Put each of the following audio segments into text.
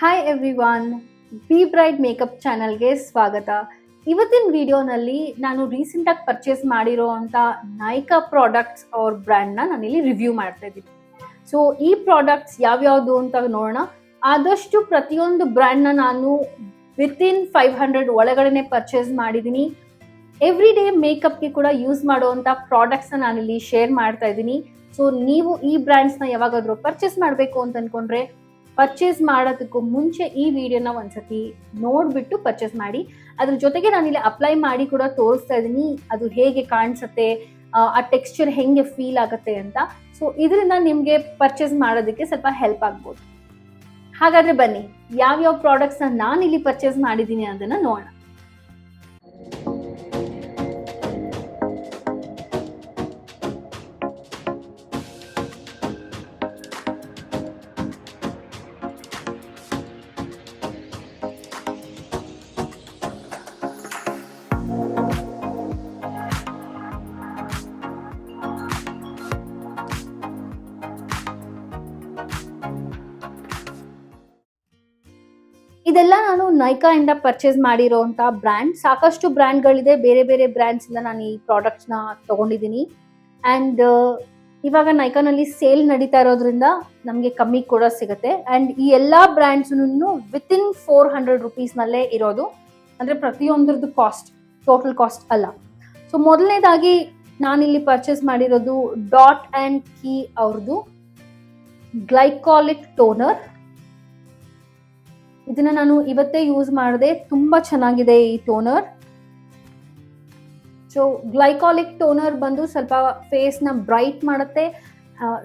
Hi every one be bride makeup ಚಾನಲ್ಗೆ ಸ್ವಾಗತ. ಇವತ್ತಿನ ವಿಡಿಯೋನಲ್ಲಿ ನಾನು ರೀಸೆಂಟಾಗಿ ಪರ್ಚೇಸ್ ಮಾಡಿರೋ ಅಂಥ ನೈಕಾ ಪ್ರಾಡಕ್ಟ್ಸ್ ಅವ್ರ ಬ್ರ್ಯಾಂಡ್ನ ನಾನಿಲ್ಲಿ ರಿವ್ಯೂ ಮಾಡ್ತಾ ಇದ್ದೀನಿ. ಸೊ ಈ ಪ್ರಾಡಕ್ಟ್ಸ್ ಯಾವ್ಯಾವುದು ಅಂತ ನೋಡೋಣ. ಆದಷ್ಟು ಪ್ರತಿಯೊಂದು ಬ್ರ್ಯಾಂಡ್ನ ನಾನು ವಿತಿನ್ ಫೈವ್ ಹಂಡ್ರೆಡ್ ಒಳಗಡೆನೆ ಪರ್ಚೇಸ್ ಮಾಡಿದ್ದೀನಿ. ಎವ್ರಿ ಡೇ ಮೇಕಪ್ಗೆ ಕೂಡ ಯೂಸ್ ಮಾಡುವಂಥ ಪ್ರಾಡಕ್ಟ್ಸ್ನ ನಾನಿಲ್ಲಿ ಶೇರ್ ಮಾಡ್ತಾ ಇದ್ದೀನಿ. ಸೊ ನೀವು ಈ ಬ್ರ್ಯಾಂಡ್ಸ್ನ ಯಾವಾಗಾದರೂ ಪರ್ಚೇಸ್ ಮಾಡಬೇಕು ಅಂತ ಅನ್ಕೊಂಡ್ರೆ ಪರ್ಚೇಸ್ ಮಾಡೋದಕ್ಕೂ ಮುಂಚೆ ಈ ವಿಡಿಯೋನ ಒಂದ್ಸತಿ ನೋಡಿಬಿಟ್ಟು ಪರ್ಚೇಸ್ ಮಾಡಿ. ಅದ್ರ ಜೊತೆಗೆ ನಾನಿಲ್ಲಿ ಅಪ್ಲೈ ಮಾಡಿ ಕೂಡ ತೋರಿಸ್ತಾ ಇದ್ದೀನಿ. ಅದು ಹೇಗೆ ಕಾಣಿಸುತ್ತೆ, ಆ ಟೆಕ್ಸ್ಚರ್ ಹೆಂಗೆ ಫೀಲ್ ಆಗುತ್ತೆ ಅಂತ. ಸೊ ಇದರಿಂದ ನಿಮಗೆ ಪರ್ಚೇಸ್ ಮಾಡೋದಕ್ಕೆ ಸ್ವಲ್ಪ ಹೆಲ್ಪ್ ಆಗ್ಬೋದು. ಹಾಗಾದ್ರೆ ಬನ್ನಿ, ಯಾವ್ಯಾವ ಪ್ರಾಡಕ್ಟ್ಸ್ನ ಇಲ್ಲಿ ಪರ್ಚೇಸ್ ಮಾಡಿದ್ದೀನಿ ಅದನ್ನ ನೋಡೋಣ. ನಾನು ನೈಕಾ ಇಂದ ಪರ್ಚೇಸ್ ಅಂತ ಬ್ರ್ಯಾಂಡ್ ಸಾಕಷ್ಟು ಬ್ರ್ಯಾಂಡ್ಗಳಿದೆ ಬೇರೆ ಬೇರೆ ಬ್ರ್ಯಾಂಡ್ಸ್ ಇಂದ ನಾನು ಈ ಪ್ರಾಡಕ್ಟ್ಸ್ನ ತಗೊಂಡಿದ್ದೀನಿ. ಅಂಡ್ ಇವಾಗ ನೈಕಾನಲ್ಲಿ ಸೇಲ್ ನಡೀತಾ ಇರೋದ್ರಿಂದ ನಮಗೆ ಕಮ್ಮಿ ಕೂಡ ಸಿಗುತ್ತೆ. ಅಂಡ್ ಈ ಎಲ್ಲ ಬ್ರ್ಯಾಂಡ್ಸ್ನು ವಿತಿನ್ ಫೋರ್ ಹಂಡ್ರೆಡ್ ರುಪೀಸ್ನಲ್ಲೇ ಇರೋದು. ಅಂದರೆ ಪ್ರತಿಯೊಂದ್ರದ್ದು ಕಾಸ್ಟ್ ಟೋಟಲ್ ಕಾಸ್ಟ್ ಅಲ್ಲ. ಸೊ ಮೊದಲನೇದಾಗಿ ನಾನಿಲ್ಲಿ ಪರ್ಚೇಸ್ ಮಾಡಿರೋದು ಡಾಟ್ ಆ್ಯಂಡ್ ಕೀ ಅವ್ರದ್ದು. ಗ್ಲೈಕಾಲಿಕ್ ಟೋನರ್ ಇದನ್ನ ನಾನು ಇವತ್ತೇ ಯೂಸ್ ಮಾಡಿದೆ ತುಂಬಾ ಚೆನ್ನಾಗಿದೆ ಈ ಟೋನರ್ ಸೊ ಗ್ಲೈಕಾಲಿಕ್ ಟೋನರ್ ಬಂದು ಸ್ವಲ್ಪ ಫೇಸ್ನ ಬ್ರೈಟ್ ಮಾಡುತ್ತೆ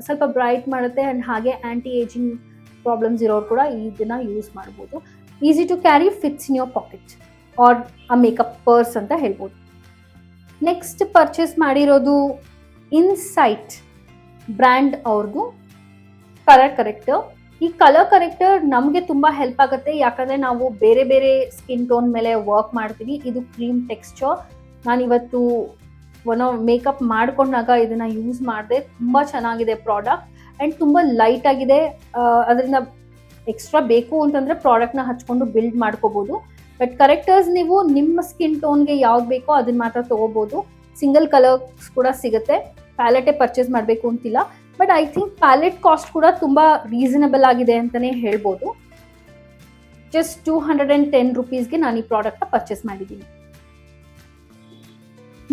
ಸ್ವಲ್ಪ ಬ್ರೈಟ್ ಮಾಡುತ್ತೆ ಆ್ಯಂಡ್ ಹಾಗೆ ಆ್ಯಂಟಿ ಏಜಿಂಗ್ ಪ್ರಾಬ್ಲಮ್ಸ್ ಇರೋರು ಕೂಡ ಇದನ್ನ ಯೂಸ್ ಮಾಡ್ಬೋದು. Easy to carry fits in your pocket or a makeup purse ಅಂತ ಹೇಳ್ಬೋದು. ನೆಕ್ಸ್ಟ್ ಪರ್ಚೇಸ್ ಮಾಡಿರೋದು ಇನ್ಸೈಟ್ ಬ್ರ್ಯಾಂಡ್ ಅವ್ರಿಗೂ ಕಲರ್ ಕರೆಕ್ಟರ್ ಈ ಕಲರ್ ಕರೆಕ್ಟರ್ ನಮಗೆ ತುಂಬಾ ಹೆಲ್ಪ್ ಆಗುತ್ತೆ. ಯಾಕಂದ್ರೆ ನಾವು ಬೇರೆ ಬೇರೆ ಸ್ಕಿನ್ ಟೋನ್ ಮೇಲೆ ವರ್ಕ್ ಮಾಡ್ತೀವಿ. ಇದು ಕ್ರೀಮ್ ಟೆಕ್ಸ್ಚರ್ ನಾನು ಇವತ್ತು ಒನ್ ಮೇಕಪ್ ಮಾಡ್ಕೊಂಡಾಗ ಇದನ್ನ ಯೂಸ್ ಮಾಡಿದೆ ತುಂಬಾ ಚೆನ್ನಾಗಿದೆ ಪ್ರಾಡಕ್ಟ್ ಅಂಡ್ ತುಂಬಾ ಲೈಟ್ ಆಗಿದೆ. ಅದರಿಂದ ಎಕ್ಸ್ಟ್ರಾ ಬೇಕು ಅಂತಂದ್ರೆ ಪ್ರಾಡಕ್ಟ್ನ ಹಚ್ಕೊಂಡು ಬಿಲ್ಡ್ ಮಾಡ್ಕೋಬಹುದು ಬಟ್ ಕರೆಕ್ಟರ್ಸ್ ನೀವು ನಿಮ್ಮ ಸ್ಕಿನ್ ಟೋನ್ಗೆ ಯಾವ್ದು ಬೇಕೋ ಅದನ್ನ ಮಾತ್ರ ತಗೋಬಹುದು ಸಿಂಗಲ್ ಕಲರ್ಸ್ ಕೂಡ ಸಿಗುತ್ತೆ. ಪ್ಯಾಲೆಟೇ ಪರ್ಚೇಸ್ ಮಾಡಬೇಕು ಅಂತಿಲ್ಲ. But I think palette cost ಕೂಡ ತುಂಬಾ ರೀಸನಬಲ್ ಆಗಿದೆ ಅಂತಾನೆ ಹೇಳ್ಬೋದು. Just two hundred and ten ರುಪೀಸ್ಗೆ ನಾನು ಈ ಪ್ರಾಡಕ್ಟ್ನ ಪರ್ಚೇಸ್ ಮಾಡಿದ್ದೀನಿ.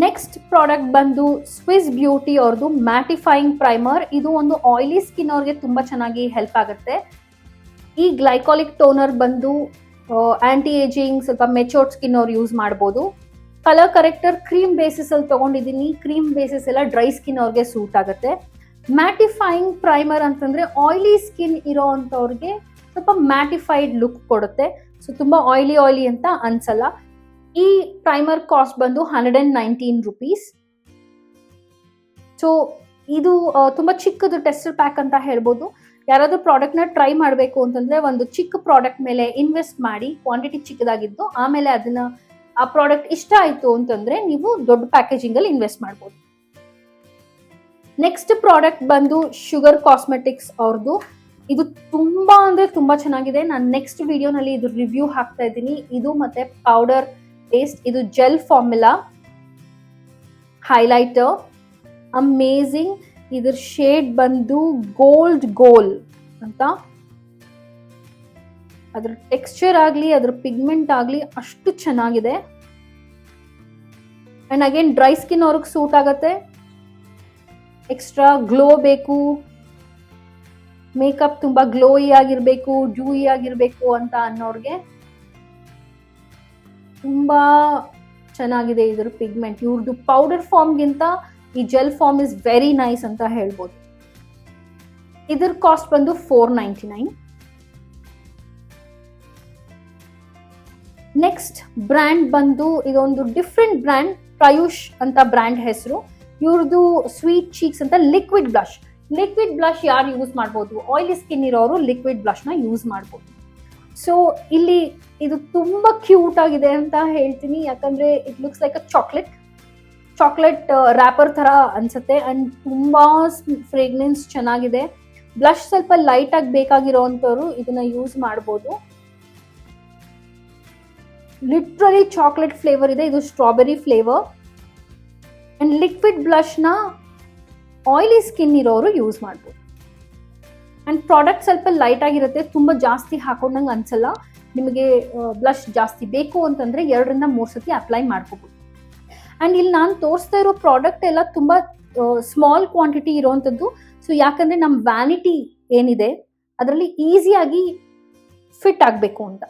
ನೆಕ್ಸ್ಟ್ ಪ್ರಾಡಕ್ಟ್ ಬಂದು ಸ್ವಿಸ್ ಬ್ಯೂಟಿ ಅವ್ರದ್ದು ಮ್ಯಾಟಿಫೈಯಿಂಗ್ ಪ್ರೈಮರ್ ಇದು ಒಂದು ಆಯಿಲಿ ಸ್ಕಿನ್ ಅವ್ರಿಗೆ ತುಂಬಾ ಚೆನ್ನಾಗಿ ಹೆಲ್ಪ್ ಆಗುತ್ತೆ. ಈ ಗ್ಲೈಕಾಲಿಕ್ ಟೋನರ್ ಬಂದು ಆಂಟಿ ಏಜಿಂಗ್ ಸ್ವಲ್ಪ ಮೆಚೋರ್ಡ್ ಸ್ಕಿನ್ ಅವ್ರು ಯೂಸ್ ಮಾಡ್ಬೋದು. ಕಲರ್ ಕರೆಕ್ಟರ್ ಕ್ರೀಮ್ ಬೇಸಿಸ್ ಅಲ್ಲಿ ತಗೊಂಡಿದ್ದೀನಿ. ಕ್ರೀಮ್ ಬೇಸಿಸ್ ಎಲ್ಲ ಡ್ರೈ ಸ್ಕಿನ್ ಅವ್ರಿಗೆ ಸೂಟ್ ಆಗುತ್ತೆ. ಮ್ಯಾಟಿಫೈಯಿಂಗ್ ಪ್ರೈಮರ್ ಅಂತಂದ್ರೆ ಆಯ್ಲಿ ಸ್ಕಿನ್ ಇರೋ ಅಂಥವ್ರಿಗೆ ಸ್ವಲ್ಪ ಮ್ಯಾಟಿಫೈಡ್ ಲುಕ್ ಕೊಡುತ್ತೆ. ಸೊ ತುಂಬಾ ಆಯ್ಲಿ ಆಯ್ಲಿ ಅಂತ ಅನ್ಸಲ್ಲ. ಈ ಪ್ರೈಮರ್ ಕಾಸ್ಟ್ ಬಂದು hundred and nineteen rupees so ಇದು ತುಂಬ ಚಿಕ್ಕದು ಟೆಸ್ಟರ್ ಪ್ಯಾಕ್ ಅಂತ ಹೇಳ್ಬೋದು. ಯಾರಾದರೂ ಪ್ರಾಡಕ್ಟ್ನ ಟ್ರೈ ಮಾಡಬೇಕು ಅಂತಂದ್ರೆ ಒಂದು ಚಿಕ್ಕ ಪ್ರಾಡಕ್ಟ್ ಮೇಲೆ ಇನ್ವೆಸ್ಟ್ ಮಾಡಿ ಕ್ವಾಂಟಿಟಿ ಚಿಕ್ಕದಾಗಿದ್ದು, ಆಮೇಲೆ ಅದನ್ನ ಆ ಪ್ರಾಡಕ್ಟ್ ಇಷ್ಟ ಆಯ್ತು ಅಂತಂದ್ರೆ ನೀವು ದೊಡ್ಡ ಪ್ಯಾಕೇಜಿಂಗ್ ಅಲ್ಲಿ ಇನ್ವೆಸ್ಟ್ ಮಾಡ್ಬೋದು. ನೆಕ್ಸ್ಟ್ ಪ್ರಾಡಕ್ಟ್ ಬಂದು ಶುಗರ್ ಕಾಸ್ಮೆಟಿಕ್ಸ್ ಅವ್ರದ್ದು ಇದು ತುಂಬಾ ಅಂದ್ರೆ ತುಂಬಾ ಚೆನ್ನಾಗಿದೆ. ನಾನು ನೆಕ್ಸ್ಟ್ ವಿಡಿಯೋನಲ್ಲಿ ಇದು ರಿವ್ಯೂ ಹಾಕ್ತಾ ಇದ್ದೀನಿ. ಇದು ಮತ್ತೆ ಪೌಡರ್ ಪೇಸ್ಟ್ ಇದು ಜೆಲ್ ಫಾರ್ಮುಲಾ ಹೈಲೈಟರ್ ಅಮೇಝಿಂಗ್ ಇದ್ರ ಶೇಡ್ ಬಂದು ಗೋಲ್ಡ್ ಗೋಲ್ ಅಂತ. ಅದ್ರ ಟೆಕ್ಸ್ಚರ್ ಆಗಲಿ, ಅದ್ರ ಪಿಗ್ಮೆಂಟ್ ಆಗಲಿ ಅಷ್ಟು ಚೆನ್ನಾಗಿದೆ. ಅಂಡ್ ಅಗೇನ್ ಡ್ರೈ ಸ್ಕಿನ್ ಅವ್ರಿಗೆ ಸೂಟ್ ಆಗತ್ತೆ. ಎಕ್ಸ್ಟ್ರಾ ಗ್ಲೋ ಬೇಕು. ಮೇಕಪ್ ತುಂಬಾ ಗ್ಲೋಯಿ ಆಗಿರಬೇಕು ಜೂಯಿ ಆಗಿರ್ಬೇಕು ಅಂತ ಅನ್ನೋರ್ಗೆ ತುಂಬಾ ಚೆನ್ನಾಗಿದೆ ಇದ್ರ ಪಿಗ್ಮೆಂಟ್ ಇವ್ರದ್ದು ಪೌಡರ್ ಫಾರ್ಮ್ಗಿಂತ ಈ gel form is very nice ಅಂತ ಹೇಳ್ಬೋದು. ಇದ್ರ ಕಾಸ್ಟ್ ಬಂದು four ninety nine next brand ಬಂದು ಇದೊಂದು ಡಿಫ್ರೆಂಟ್ ಬ್ರ್ಯಾಂಡ್ ಪ್ರಯುಷ್ ಅಂತ ಬ್ರ್ಯಾಂಡ್ ಹೆಸರು. ಇವ್ರದ್ದು ಸ್ವೀಟ್ ಚೀಕ್ಸ್ ಅಂತ ಲಿಕ್ವಿಡ್ ಬ್ಲಷ್ ಲಿಕ್ವಿಡ್ ಬ್ಲಷ್ ಯಾರು ಯೂಸ್ ಮಾಡ್ಬೋದು? ಆಯಿಲಿ ಸ್ಕಿನ್ ಇರೋರು ಲಿಕ್ವಿಡ್ ಬ್ಲಷ್ನ ಯೂಸ್ ಮಾಡ್ಬೋದು. ಸೊ ಇಲ್ಲಿ ಇದು ತುಂಬಾ ಕ್ಯೂಟ್ ಆಗಿದೆ ಅಂತ ಹೇಳ್ತೀನಿ. ಯಾಕಂದ್ರೆ it looks like a chocolate chocolate wrapper ತರ ಅನ್ಸುತ್ತೆ. ಅಂಡ್ ತುಂಬಾ ಫ್ರೇಗ್ನೆನ್ಸ್ ಚೆನ್ನಾಗಿದೆ. ಬ್ಲಷ್ ಸ್ವಲ್ಪ ಲೈಟ್ ಆಗಿ ಅಂಥವ್ರು ಇದನ್ನ ಯೂಸ್ ಮಾಡ್ಬೋದು. ಲಿಟ್ರಲಿ ಚಾಕ್ಲೇಟ್ ಫ್ಲೇವರ್ ಇದೆ. ಇದು ಸ್ಟ್ರಾಬೆರಿ ಫ್ಲೇವರ್ ಆ್ಯಂಡ್ ಲಿಕ್ವಿಡ್ ಬ್ಲಷ್ನ ಆಯಿಲಿ ಸ್ಕಿನ್ ಇರೋರು ಯೂಸ್ ಮಾಡ್ಬೋದು. ಆ್ಯಂಡ್ ಪ್ರಾಡಕ್ಟ್ ಸ್ವಲ್ಪ ಲೈಟ್ ಆಗಿರುತ್ತೆ, ತುಂಬ ಜಾಸ್ತಿ ಹಾಕೊಂಡಂಗೆ ಅನ್ಸಲ್ಲ. ನಿಮಗೆ ಬ್ಲಷ್ ಜಾಸ್ತಿ ಬೇಕು ಅಂತಂದರೆ ಎರಡರಿಂದ ಮೂರು ಸತಿ ಅಪ್ಲೈ ಮಾಡ್ಕೋಬೋದು. ಆ್ಯಂಡ್ ಇಲ್ಲಿ ನಾನು ತೋರಿಸ್ತಾ ಇರೋ ಪ್ರಾಡಕ್ಟ್ ಎಲ್ಲ ತುಂಬ ಸ್ಮಾಲ್ ಕ್ವಾಂಟಿಟಿ ಇರೋವಂಥದ್ದು ಸೊ ಯಾಕಂದರೆ ನಮ್ಮ ವ್ಯಾನಿಟಿ ಏನಿದೆ, ಅದರಲ್ಲಿ ಈಸಿಯಾಗಿ ಫಿಟ್ ಆಗಬೇಕು ಅಂತ.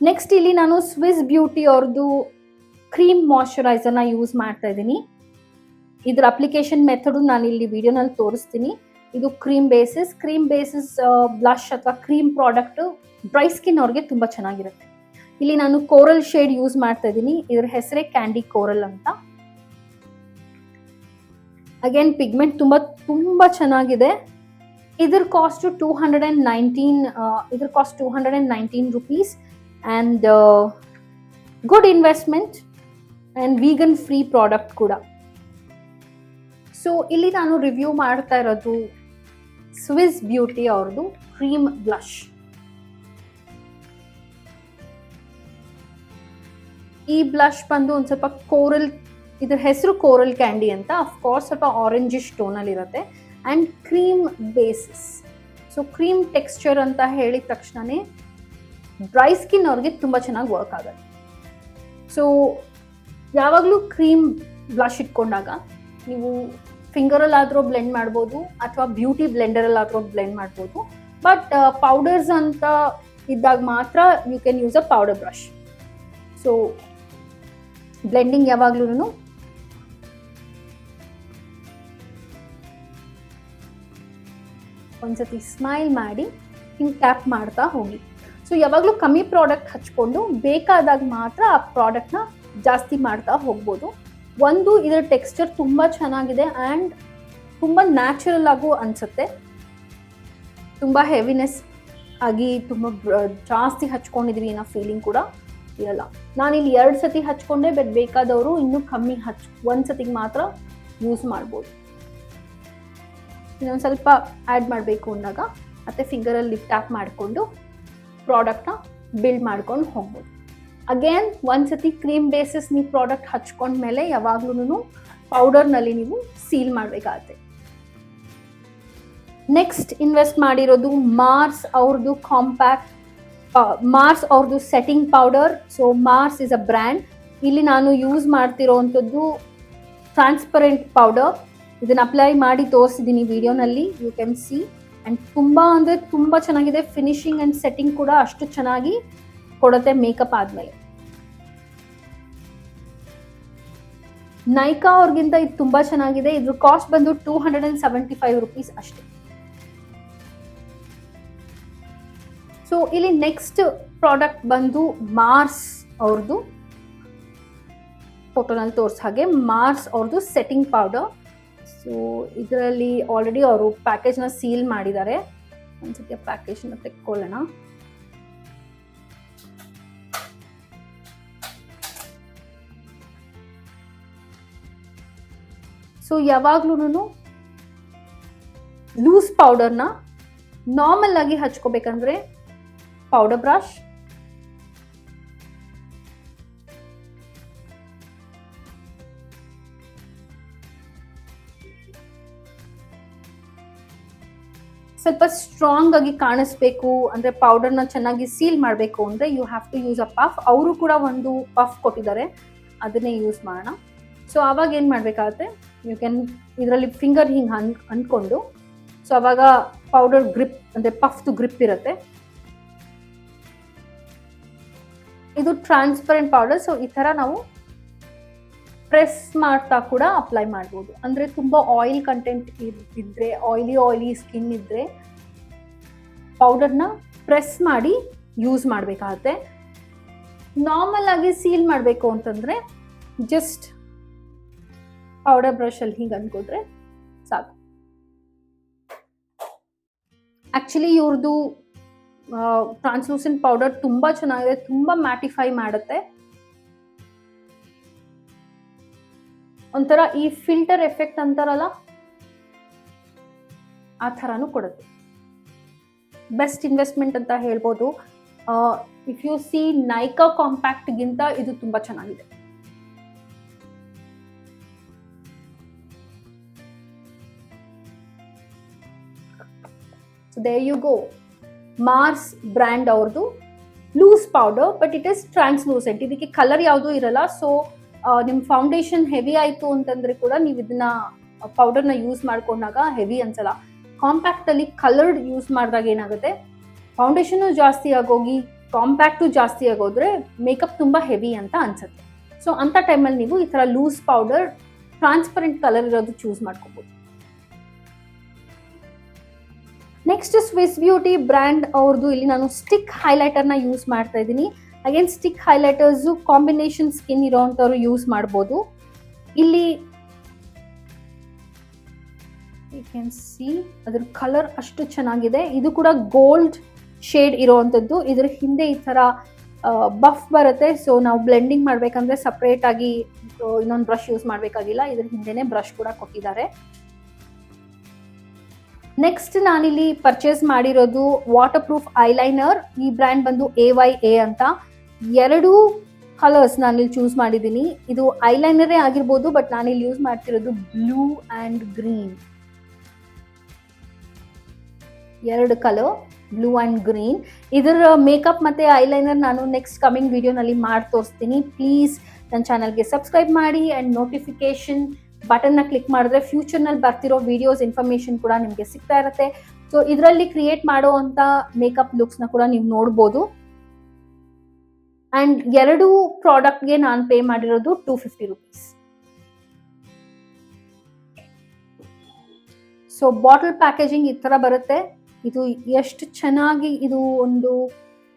ನೆಕ್ಸ್ಟ್ ಇಲ್ಲಿ ನಾನು ಸ್ವಿಸ್ ಬ್ಯೂಟಿ ಅವ್ರದ್ದು ಕ್ರೀಮ್ ಮಾಯಶ್ಚರೈಸರ್ನ ಯೂಸ್ ಮಾಡ್ತಾ ಇದ್ದೀನಿ. ಇದ್ರ ಅಪ್ಲಿಕೇಶನ್ ಮೆಥಡು ನಾನು ಇಲ್ಲಿ ವಿಡಿಯೋನಲ್ಲಿ ತೋರಿಸ್ತೀನಿ. ಇದು cream basis cream basis blush ಅಥವಾ ಕ್ರೀಮ್ ಪ್ರಾಡಕ್ಟು ಡ್ರೈ ಸ್ಕಿನ್ ಅವ್ರಿಗೆ ತುಂಬ ಚೆನ್ನಾಗಿರುತ್ತೆ. ಇಲ್ಲಿ ನಾನು ಕೋರಲ್ ಶೇಡ್ ಯೂಸ್ ಮಾಡ್ತಾ ಇದ್ದೀನಿ. ಇದ್ರ ಹೆಸರೇ ಕ್ಯಾಂಡಿ ಕೋರಲ್ ಅಂತ. ಅಗೇನ್ ಪಿಗ್ಮೆಂಟ್ ತುಂಬ ತುಂಬ ಚೆನ್ನಾಗಿದೆ. ಇದ್ರ cost two hundred and nineteen ಇದ್ರ cost two hundred and nineteen rupees and good investment and vegan free product ಕೂಡ. ಸೊ ಇಲ್ಲಿ ನಾನು ರಿವ್ಯೂ ಮಾಡ್ತಾ ಇರೋದು ಸ್ವಿಸ್ ಬ್ಯೂಟಿ ಅವ್ರದ್ದು ಕ್ರೀಮ್ ಬ್ಲಷ್ ಈ ಬ್ಲಷ್ ಬಂದು ಒಂದು ಸ್ವಲ್ಪ ಕೋರಲ್ ಇದ್ರ ಹೆಸರು ಕೋರಲ್ ಕ್ಯಾಂಡಿ ಅಂತ ಅಫ್ಕೋರ್ಸ್ ಸ್ವಲ್ಪ ಆರೆಂಜಿಶ್ ಟೋನಲ್ಲಿ ಇರುತ್ತೆ and cream basis so cream texture ಅಂತ ಹೇಳಿದ ತಕ್ಷಣವೇ ಡ್ರೈ ಸ್ಕಿನ್ ಅವ್ರಿಗೆ ತುಂಬ ಚೆನ್ನಾಗಿ ವರ್ಕ್ ಆಗುತ್ತೆ. ಸೊ ಯಾವಾಗಲೂ ಕ್ರೀಮ್ ಬ್ಲಷ್ ಇಟ್ಕೊಂಡಾಗ ನೀವು ಫಿಂಗರಲ್ಲಾದರೂ ಬ್ಲೆಂಡ್ ಮಾಡ್ಬೋದು ಅಥವಾ ಬ್ಯೂಟಿ ಬ್ಲೆಂಡರಲ್ಲಾದರೂ ಬ್ಲೆಂಡ್ ಮಾಡ್ಬೋದು. ಬಟ್ ಪೌಡರ್ಸ್ ಅಂತ ಇದ್ದಾಗ ಮಾತ್ರ you can use a powder brush so blending ಯಾವಾಗ್ಲೂ ಒಂದ್ಸತಿ ಸ್ಮೈಲ್ ಮಾಡಿ ಹಿಂಗೆ ಟ್ಯಾಪ್ ಮಾಡ್ತಾ ಹೋಗಿ. ಸೊ ಯಾವಾಗಲೂ ಕಮ್ಮಿ ಪ್ರಾಡಕ್ಟ್ ಹಚ್ಕೊಂಡು ಬೇಕಾದಾಗ ಮಾತ್ರ ಆ ಪ್ರಾಡಕ್ಟ್ನ ಜಾಸ್ತಿ ಮಾಡ್ತಾ ಹೋಗ್ಬೋದು. ಒಂದು, ಇದರ ಟೆಕ್ಸ್ಚರ್ ತುಂಬ ಚೆನ್ನಾಗಿದೆ ಆ್ಯಂಡ್ ತುಂಬ ನ್ಯಾಚುರಲ್ ಆಗು ಅನಿಸುತ್ತೆ. ತುಂಬ ಹೆವಿನೆಸ್ ಆಗಿ ತುಂಬ ಜಾಸ್ತಿ ಹಚ್ಕೊಂಡಿದ್ವಿ ಅನ್ನೋ ಫೀಲಿಂಗ್ ಕೂಡ ಇರಲ್ಲ. ನಾನಿಲ್ಲಿ ಎರಡು ಸತಿ ಹಚ್ಕೊಂಡೆ ಬಟ್ ಬೇಕಾದವರು ಇನ್ನೂ ಕಮ್ಮಿ ಹಚ್, ಒಂದು ಸತಿಗೆ ಮಾತ್ರ ಯೂಸ್ ಮಾಡ್ಬೋದು. ಇನ್ನೊಂದು ಸ್ವಲ್ಪ ಆ್ಯಡ್ ಮಾಡಬೇಕು ಅಂದಾಗ ಮತ್ತೆ ಫಿಂಗರಲ್ಲಿ ಟ್ಯಾಪ್ ಮಾಡಿಕೊಂಡು ಪ್ರಾಡಕ್ಟ್ನ ಬಿಲ್ಡ್ ಮಾಡ್ಕೊಂಡು ಹೋಗ್ಬೋದು. ಅಗೇನ್ ಒಂದ್ಸತಿ ಕ್ರೀಮ್ ಬೇಸಿಸ್ ನೀವು ಪ್ರಾಡಕ್ಟ್ ಹಚ್ಕೊಂಡ್ಮೇಲೆ ಯಾವಾಗ್ಲೂ ಪೌಡರ್ನಲ್ಲಿ ನೀವು ಸೀಲ್ ಮಾಡಬೇಕಾಗತ್ತೆ. ನೆಕ್ಸ್ಟ್ ಇನ್ವೆಸ್ಟ್ ಮಾಡಿರೋದು ಮಾರ್ಸ್ ಅವ್ರದ್ದು ಕಾಂಪ್ಯಾಕ್ಟ್ ಮಾರ್ಸ್ ಅವ್ರದ್ದು setting powder so Mars is a brand ಇಲ್ಲಿ ನಾನು ಯೂಸ್ ಮಾಡ್ತಿರೋವಂಥದ್ದು ಟ್ರಾನ್ಸ್ಪರೆಂಟ್ ಪೌಡರ್ ಇದನ್ನು ಅಪ್ಲೈ ಮಾಡಿ ತೋರಿಸಿದ್ದೀನಿ ವಿಡಿಯೋನಲ್ಲಿ. ಯು ಕ್ಯಾನ್ ಸಿ ಆ್ಯಂಡ್ ತುಂಬ ಅಂದರೆ ತುಂಬ ಚೆನ್ನಾಗಿದೆ. ಫಿನಿಶಿಂಗ್ ಆ್ಯಂಡ್ ಸೆಟ್ಟಿಂಗ್ ಕೂಡ ಅಷ್ಟು ಚೆನ್ನಾಗಿ ಕೊಡುತ್ತೆ ಮೇಕಪ್ ಆದಮೇಲೆ. ನೈಕಾ ಅವ್ರಿಗಿಂತ ಇದು ತುಂಬಾ ಚೆನ್ನಾಗಿದೆ. ಇದ್ರ ಕಾಸ್ಟ್ ಬಂದು two hundred and seventy five rupees ಅಷ್ಟೇ. ಸೊ ಇಲ್ಲಿ ನೆಕ್ಸ್ಟ್ ಪ್ರಾಡಕ್ಟ್ ಬಂದು ಮಾರ್ಸ್ ಅವ್ರದ್ದು ಫೋಟೋನಲ್ಲಿ ತೋರ್ಸ ಹಾಗೆ ಮಾರ್ಸ್ ಅವ್ರದ್ದು ಸೆಟ್ಟಿಂಗ್ ಪೌಡರ್ ಸೊ ಇದರಲ್ಲಿ ಆಲ್ರೆಡಿ ಅವರು ಪ್ಯಾಕೇಜ್ನ ಸೀಲ್ ಮಾಡಿದ್ದಾರೆ. ಒಂದ್ಸತಿ ಪ್ಯಾಕೇಜ್ನ ತೆಕ್ಕೊಳ್ಳೋಣ. ಸೊ ಯಾವಾಗ್ಲೂ ಲೂಸ್ ಪೌಡರ್ನ ನಾರ್ಮಲ್ ಆಗಿ ಹಚ್ಕೋಬೇಕಂದ್ರೆ ಪೌಡರ್ ಬ್ರಷ್ ಸ್ವಲ್ಪ ಸ್ಟ್ರಾಂಗ್ ಆಗಿ ಕಾಣಿಸ್ಬೇಕು, ಅಂದ್ರೆ ಪೌಡರ್ನ ಚೆನ್ನಾಗಿ ಸೀಲ್ ಮಾಡಬೇಕು ಅಂದ್ರೆ you have to use a puff ಅವರು ಕೂಡ ಒಂದು ಪಫ್ ಕೊಟ್ಟಿದ್ದಾರೆ, ಅದನ್ನೇ ಯೂಸ್ ಮಾಡೋಣ. ಸೊ ಅವಾಗ ಏನು ಮಾಡಬೇಕಾಗುತ್ತೆ? ಯು ಕ್ಯಾನ್ ಇದರಲ್ಲಿ ಫಿಂಗರ್ ಹಿಂಗೆ ಅನ್ ಅಂದ್ಕೊಂಡು ಸೊ ಅವಾಗ ಪೌಡರ್ ಗ್ರಿಪ್ ಅಂದರೆ ಪಫ್ದು ಗ್ರಿಪ್ ಇರುತ್ತೆ. ಇದು ಟ್ರಾನ್ಸ್ಪರೆಂಟ್ ಪೌಡರ್ ಸೊ ಈ ಥರ ನಾವು ಪ್ರೆಸ್ ಮಾಡ್ತಾ ಕೂಡ ಅಪ್ಲೈ ಮಾಡ್ಬೋದು. ಅಂದರೆ ತುಂಬ ಆಯಿಲ್ ಕಂಟೆಂಟ್ ಇದ್ದರೆ ಆಯಿಲಿ ಆಯಿಲಿ ಸ್ಕಿನ್ ಇದ್ದರೆ ಪೌಡರ್ನ ಪ್ರೆಸ್ ಮಾಡಿ ಯೂಸ್ ಮಾಡಬೇಕಾಗತ್ತೆ. ನಾರ್ಮಲ್ ಆಗಿ ಸೀಲ್ ಮಾಡಬೇಕು ಅಂತಂದರೆ ಜಸ್ಟ್ ಪೌಡರ್ ಬ್ರಷಲ್ಲಿ ಹಿಂಗೆ ಅಂದ್ಕೊಂಡ್ರೆ ಸಾಕು. ಆ್ಯಕ್ಚುಲಿ ಇವ್ರದ್ದು ಟ್ರಾನ್ಸ್ಲೂಸೆಂಟ್ ಪೌಡರ್ ತುಂಬ ಚೆನ್ನಾಗಿದೆ, ತುಂಬ ಮ್ಯಾಟಿಫೈ ಮಾಡುತ್ತೆ. ಒಂಥರ ಈ ಫಿಲ್ಟರ್ ಎಫೆಕ್ಟ್ ಅಂತಾರಲ್ಲ, ಆ ಥರನೂ ಕೊಡುತ್ತೆ. ಬೆಸ್ಟ್ ಇನ್ವೆಸ್ಟ್ಮೆಂಟ್ ಅಂತ ಹೇಳ್ಬೋದು. ಇಫ್ ಯು ಸಿ ನೈಕಾ ಕಾಂಪ್ಯಾಕ್ಟ್ಗಿಂತ ಇದು ತುಂಬ ಚೆನ್ನಾಗಿದೆ. There you go Mars brand ಅವ್ರದ್ದು loose powder but it is translucent ಇದಕ್ಕೆ ಕಲರ್ ಯಾವುದೂ ಇರಲ್ಲ. ಸೊ ನಿಮ್ಮ ಫೌಂಡೇಶನ್ ಹೆವಿ ಆಯಿತು ಅಂತಂದ್ರೆ ಕೂಡ ನೀವು ಇದನ್ನ ಪೌಡರ್ನ ಯೂಸ್ ಮಾಡ್ಕೊಂಡಾಗ ಹೆವಿ ಅನ್ಸಲ್ಲ. ಕಾಂಪ್ಯಾಕ್ಟಲ್ಲಿ ಕಲರ್ಡ್ ಯೂಸ್ ಮಾಡಿದಾಗ ಏನಾಗುತ್ತೆ? ಫೌಂಡೇಶನ್ ಜಾಸ್ತಿ ಆಗೋಗಿ ಕಾಂಪ್ಯಾಕ್ಟು ಜಾಸ್ತಿ ಆಗೋದ್ರೆ ಮೇಕಪ್ ತುಂಬ ಹೆವಿ ಅಂತ ಅನ್ಸುತ್ತೆ. ಸೊ ಅಂಥ ಟೈಮಲ್ಲಿ ನೀವು ಈ ಥರ ಲೂಸ್ ಪೌಡರ್ ಟ್ರಾನ್ಸ್ಪರೆಂಟ್ ಕಲರ್ ಇರೋದು ಚೂಸ್ ಮಾಡ್ಕೋಬೋದು. ನೆಕ್ಸ್ಟ್ ಸ್ವಿಸ್ ಬ್ಯೂಟಿ ಬ್ರ್ಯಾಂಡ್ ಅವ್ರದ್ದು ಇಲ್ಲಿ ನಾನು ಸ್ಟಿಕ್ ಹೈಲೈಟರ್ನ ಯೂಸ್ ಮಾಡ್ತಾ ಇದ್ದೀನಿ. Again stick highlighters combination skin ಇರೋವಂಥವ್ರು use ಮಾಡ್ಬೋದು. ಇಲ್ಲಿ ಯು ಕ್ಯಾನ್ ಸಿ ಅದ್ರ ಕಲರ್ ಅಷ್ಟು ಚೆನ್ನಾಗಿದೆ. ಇದು ಕೂಡ ಗೋಲ್ಡ್ ಶೇಡ್ ಇರೋವಂಥದ್ದು ಇದ್ರ ಹಿಂದೆ ಈ ಥರ ಬಫ್ ಬರುತ್ತೆ. ಸೊ ನಾವು ಬ್ಲೆಂಡಿಂಗ್ ಮಾಡಬೇಕಂದ್ರೆ ಸಪ್ರೇಟ್ ಆಗಿ ಇನ್ನೊಂದು ಬ್ರಷ್ ಯೂಸ್ ಮಾಡಬೇಕಾಗಿಲ್ಲ. ಇದ್ರ ಹಿಂದೆನೆ ಬ್ರಷ್ ಕೂಡ ಕೊಟ್ಟಿದ್ದಾರೆ. ನೆಕ್ಸ್ಟ್ ನಾನಿಲ್ಲಿ ಪರ್ಚೇಸ್ ಮಾಡಿರೋದು ವಾಟರ್ ಪ್ರೂಫ್ ಐಲೈನರ್ ಈ ಬ್ರ್ಯಾಂಡ್ ಬಂದು ಎ ವೈ ಎ ಅಂತ. ಎರಡು ಕಲರ್ಸ್ ನಾನಿಲ್ಲಿ ಚೂಸ್ ಮಾಡಿದ್ದೀನಿ. ಇದು ಐಲೈನರೇ ಆಗಿರ್ಬೋದು ಬಟ್ ನಾನಿಲ್ಲಿ ಯೂಸ್ ಮಾಡ್ತಿರೋದು ಬ್ಲೂ ಆ್ಯಂಡ್ ಗ್ರೀನ್ ಎರಡು ಕಲರ್ ಬ್ಲೂ ಆ್ಯಂಡ್ ಗ್ರೀನ್ ಇದರ ಮೇಕಪ್ ಮತ್ತು ಐಲೈನರ್ ನಾನು ನೆಕ್ಸ್ಟ್ ಕಮಿಂಗ್ ವಿಡಿಯೋನಲ್ಲಿ ಮಾಡಿ ತೋರಿಸ್ತೀನಿ ಪ್ಲೀಸ್ ನನ್ನ ಚಾನಲ್ಗೆ ಸಬ್ಸ್ಕ್ರೈಬ್ ಮಾಡಿ ಆ್ಯಂಡ್ ನೋಟಿಫಿಕೇಶನ್ ಬಟನ್ನ ಕ್ಲಿಕ್ ಮಾಡಿದ್ರೆ ಫ್ಯೂಚರ್ನಲ್ಲಿ ಬರ್ತಿರೋ ವಿಡಿಯೋಸ್ ಇನ್ಫಾರ್ಮೇಶನ್ ಕೂಡ ನಿಮಗೆ ಸಿಗ್ತಾ ಇರುತ್ತೆ. ಸೊ ಇದರಲ್ಲಿ ಕ್ರಿಯೇಟ್ ಮಾಡೋ ಮೇಕಪ್ ಮೇಕಪ್ನ ಕೂಡ ನೀವು ನೋಡ್ಬೋದು. ಅಂಡ್ ಎರಡು ಪ್ರಾಡಕ್ಟ್ಗೆ ನಾನು ಪೇ ಮಾಡಿರೋದು two fifty rupees so bottle packaging ಈ ತರ ಬರುತ್ತೆ. ಇದು ಎಷ್ಟು ಚೆನ್ನಾಗಿ ಇದು ಒಂದು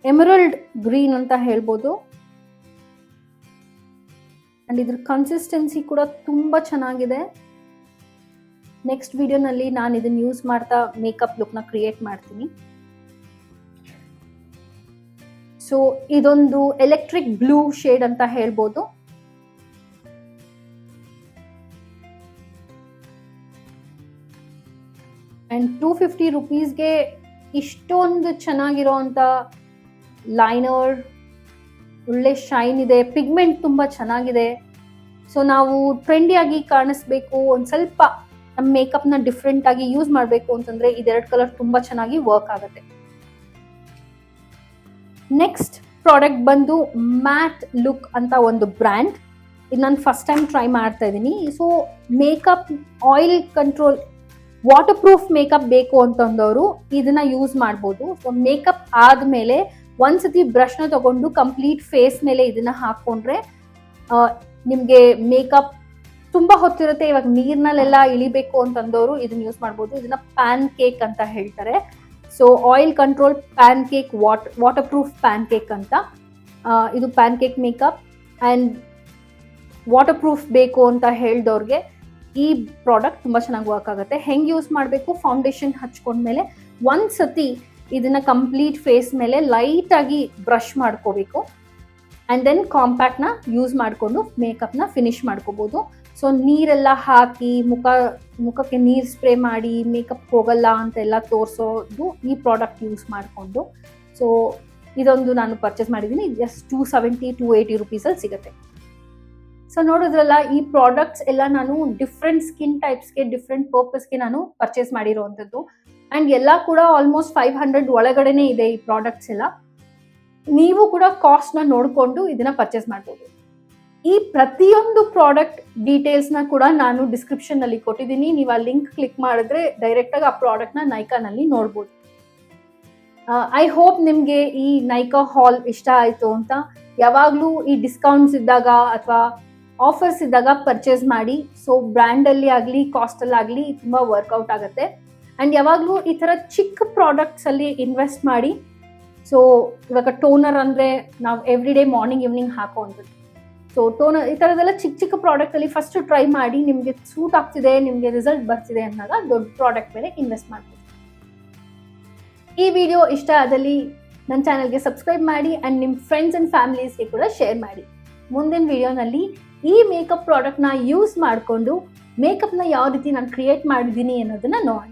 ಎಮರಲ್ಡ್ ಗ್ರೀನ್ ಅಂತ ಹೇಳ್ಬೋದು. ಆ್ಯಂಡ್ ಇದ್ರ ಕನ್ಸಿಸ್ಟೆನ್ಸಿ ಕೂಡ ತುಂಬ ಚೆನ್ನಾಗಿದೆ. ನೆಕ್ಸ್ಟ್ ವಿಡಿಯೋನಲ್ಲಿ ನಾನು ಇದನ್ನು ಯೂಸ್ ಮಾಡ್ತಾ ಮೇಕಪ್ ಲುಕ್ನ ಕ್ರಿಯೇಟ್ ಮಾಡ್ತೀನಿ. ಸೊ ಇದೊಂದು ಎಲೆಕ್ಟ್ರಿಕ್ ಬ್ಲೂ ಶೇಡ್ ಅಂತ ಹೇಳ್ಬೋದು. ಆ್ಯಂಡ್ ಟೂ ಫಿಫ್ಟಿ ರುಪೀಸ್ಗೆ ಇಷ್ಟೊಂದು ಚೆನ್ನಾಗಿರೋ ಅಂತ ಲೈನರ್ ಒಳ್ಳೆ ಶೈನ್ ಇದೆ ಪಿಗ್ಮೆಂಟ್ ತುಂಬ ಚೆನ್ನಾಗಿದೆ. ಸೊ ನಾವು ಟ್ರೆಂಡಿಯಾಗಿ ಕಾಣಿಸ್ಬೇಕು, ಒಂದು ಸ್ವಲ್ಪ ನಮ್ಮ ಮೇಕಪ್ನ ಡಿಫ್ರೆಂಟ್ ಆಗಿ ಯೂಸ್ ಮಾಡಬೇಕು ಅಂತಂದ್ರೆ ಇದೆರಡು ಕಲರ್ ತುಂಬ ಚೆನ್ನಾಗಿ ವರ್ಕ್ ಆಗುತ್ತೆ. ನೆಕ್ಸ್ಟ್ ಪ್ರಾಡಕ್ಟ್ ಬಂದು ಮ್ಯಾಟ್ ಲುಕ್ ಅಂತ ಒಂದು ಬ್ರ್ಯಾಂಡ್ ಇದು ನಾನು ಫಸ್ಟ್ ಟೈಮ್ ಟ್ರೈ ಮಾಡ್ತಾ ಇದ್ದೀನಿ. So makeup oil control waterproof makeup ಬೇಕು ಅಂತಂದವರು ಇದನ್ನ ಯೂಸ್ ಮಾಡ್ಬೋದು. ಸೊ ಮೇಕಪ್ ಆದಮೇಲೆ ಒಂದ್ಸತಿ ಬ್ರಷ್ನ ತಗೊಂಡು ಕಂಪ್ಲೀಟ್ ಫೇಸ್ ಮೇಲೆ ಇದನ್ನ ಹಾಕೊಂಡ್ರೆ ನಿಮಗೆ ಮೇಕಪ್ ತುಂಬಾ ಹೊತ್ತಿರುತ್ತೆ. ಇವಾಗ ನೀರ್ನಲ್ಲೆಲ್ಲ ಇಳಿಬೇಕು ಅಂತಂದವರು ಇದನ್ನ ಯೂಸ್ ಮಾಡ್ಬೋದು. ಇದನ್ನ ಪ್ಯಾನ್ ಕೇಕ್ ಅಂತ ಹೇಳ್ತಾರೆ. So oil control pancake what waterproof pancake ಅಂತ ಇದು pancake makeup and waterproof ಬೇಕು ಅಂತ ಹೇಳ್ದವ್ರಿಗೆ ಈ ಪ್ರಾಡಕ್ಟ್ ತುಂಬ ಚೆನ್ನಾಗಿ ವರ್ಕ್ ಆಗುತ್ತೆ. ಹೆಂಗ್ ಯೂಸ್ ಮಾಡಬೇಕು? ಫೌಂಡೇಶನ್ ಹಚ್ಕೊಂಡ್ಮೇಲೆ ಒಂದು ಸತಿ ಇದನ್ನ ಕಂಪ್ಲೀಟ್ ಫೇಸ್ ಮೇಲೆ ಲೈಟಾಗಿ ಬ್ರಷ್ ಮಾಡ್ಕೋಬೇಕು. ಆ್ಯಂಡ್ ದೆನ್ ಕಾಂಪ್ಯಾಕ್ಟ್ನ ಯೂಸ್ ಮಾಡಿಕೊಂಡು ಮೇಕಪ್ನ ಫಿನಿಶ್ ಮಾಡ್ಕೋಬೋದು. ಸೊ ನೀರೆಲ್ಲ ಹಾಕಿ ಮುಖ, ಮುಖಕ್ಕೆ ನೀರು ಸ್ಪ್ರೇ ಮಾಡಿ ಮೇಕಪ್ ಹೋಗಲ್ಲ ಅಂತೆಲ್ಲ ತೋರಿಸೋದು ಈ ಪ್ರಾಡಕ್ಟ್ ಯೂಸ್ ಮಾಡಿಕೊಂಡು. ಸೊ ಇದೊಂದು ನಾನು ಪರ್ಚೇಸ್ ಮಾಡಿದ್ದೀನಿ. Just two seventy two eighty ರುಪೀಸಲ್ಲಿ ಸಿಗುತ್ತೆ. ಸೊ ನೋಡಿದ್ರಲ್ಲ, ಈ ಪ್ರಾಡಕ್ಟ್ಸ್ ಎಲ್ಲ ನಾನು ಡಿಫ್ರೆಂಟ್ ಸ್ಕಿನ್ ಟೈಪ್ಸ್ಗೆ ಡಿಫ್ರೆಂಟ್ ಪರ್ಪಸ್ಗೆ ನಾನು ಪರ್ಚೇಸ್ ಮಾಡಿರೋವಂಥದ್ದು. ಆ್ಯಂಡ್ ಎಲ್ಲ ಕೂಡ ಆಲ್ಮೋಸ್ಟ್ ಫೈವ್ ಹಂಡ್ರೆಡ್ ಒಳಗಡೆನೇ ಇದೆ ಈ ಪ್ರಾಡಕ್ಟ್ಸ್ ಎಲ್ಲ. ನೀವು ಕೂಡ ಕಾಸ್ಟ್ನ ನೋಡಿಕೊಂಡು ಇದನ್ನ ಪರ್ಚೇಸ್ ಮಾಡ್ಬೋದು. ಈ ಪ್ರತಿಯೊಂದು ಪ್ರಾಡಕ್ಟ್ ಡೀಟೇಲ್ಸ್ನ ಕೂಡ ನಾನು ಡಿಸ್ಕ್ರಿಪ್ಷನ್ನಲ್ಲಿ ಕೊಟ್ಟಿದ್ದೀನಿ. ನೀವು ಆ ಲಿಂಕ್ ಕ್ಲಿಕ್ ಮಾಡಿದ್ರೆ ಡೈರೆಕ್ಟಾಗಿ ಆ ಪ್ರಾಡಕ್ಟ್ನ ನೈಕಾನಲ್ಲಿ ನೋಡ್ಬೋದು. ಐ ಹೋಪ್ ನಿಮಗೆ ಈ ನೈಕಾ ಹಾಲ್ ಇಷ್ಟ ಆಯಿತು ಅಂತ. ಯಾವಾಗಲೂ ಈ ಡಿಸ್ಕೌಂಟ್ಸ್ ಇದ್ದಾಗ ಅಥವಾ ಆಫರ್ಸ್ ಇದ್ದಾಗ ಪರ್ಚೇಸ್ ಮಾಡಿ. ಸೊ ಬ್ರ್ಯಾಂಡಲ್ಲಿ ಆಗಲಿ ಕಾಸ್ಟಲ್ಲಾಗಲಿ ತುಂಬ ವರ್ಕೌಟ್ ಆಗುತ್ತೆ. ಆ್ಯಂಡ್ ಯಾವಾಗಲೂ ಈ ಥರ ಚಿಕ್ಕ ಪ್ರಾಡಕ್ಟ್ಸಲ್ಲಿ ಇನ್ವೆಸ್ಟ್ ಮಾಡಿ ಸೊ ಇವಾಗ ಟೋನರ್ ಅಂದರೆ ನಾವು ಎವ್ರಿ ಡೇ ಮಾರ್ನಿಂಗ್ ಈವ್ನಿಂಗ್ ಹಾಕೋವಂಥದ್ದು ಸೊ ಟೋನರ್ ಈ ಥರದೆಲ್ಲ ಚಿಕ್ಕ ಚಿಕ್ಕ ಪ್ರಾಡಕ್ಟಲ್ಲಿ ಫಸ್ಟ್ ಟ್ರೈ ಮಾಡಿ ನಿಮಗೆ ಸೂಟ್ ಆಗ್ತಿದೆ, ನಿಮಗೆ ರಿಸಲ್ಟ್ ಬರ್ತಿದೆ ಅಂದಾಗ ದೊಡ್ಡ ಪ್ರಾಡಕ್ಟ್ ಮೇಲೆ ಇನ್ವೆಸ್ಟ್ ಮಾಡ್ಬೋದು ಈ ವಿಡಿಯೋ ಇಷ್ಟ ಆದಲ್ಲಿ ನನ್ನ ಚಾನಲ್ಗೆ ಸಬ್ಸ್ಕ್ರೈಬ್ ಮಾಡಿ ಆ್ಯಂಡ್ ನಿಮ್ಮ ಫ್ರೆಂಡ್ಸ್ ಆ್ಯಂಡ್ ಫ್ಯಾಮಿಲೀಸ್ಗೆ ಕೂಡ ಶೇರ್ ಮಾಡಿ. ಮುಂದಿನ ವಿಡಿಯೋನಲ್ಲಿ ಈ ಮೇಕಪ್ ಪ್ರಾಡಕ್ಟ್ನ ಯೂಸ್ ಮಾಡಿಕೊಂಡು ಮೇಕಪ್ನ ಯಾವ ರೀತಿ ನಾನು ಕ್ರಿಯೇಟ್ ಮಾಡಿದ್ದೀನಿ ಅನ್ನೋದನ್ನ ನೋಡೋಣ.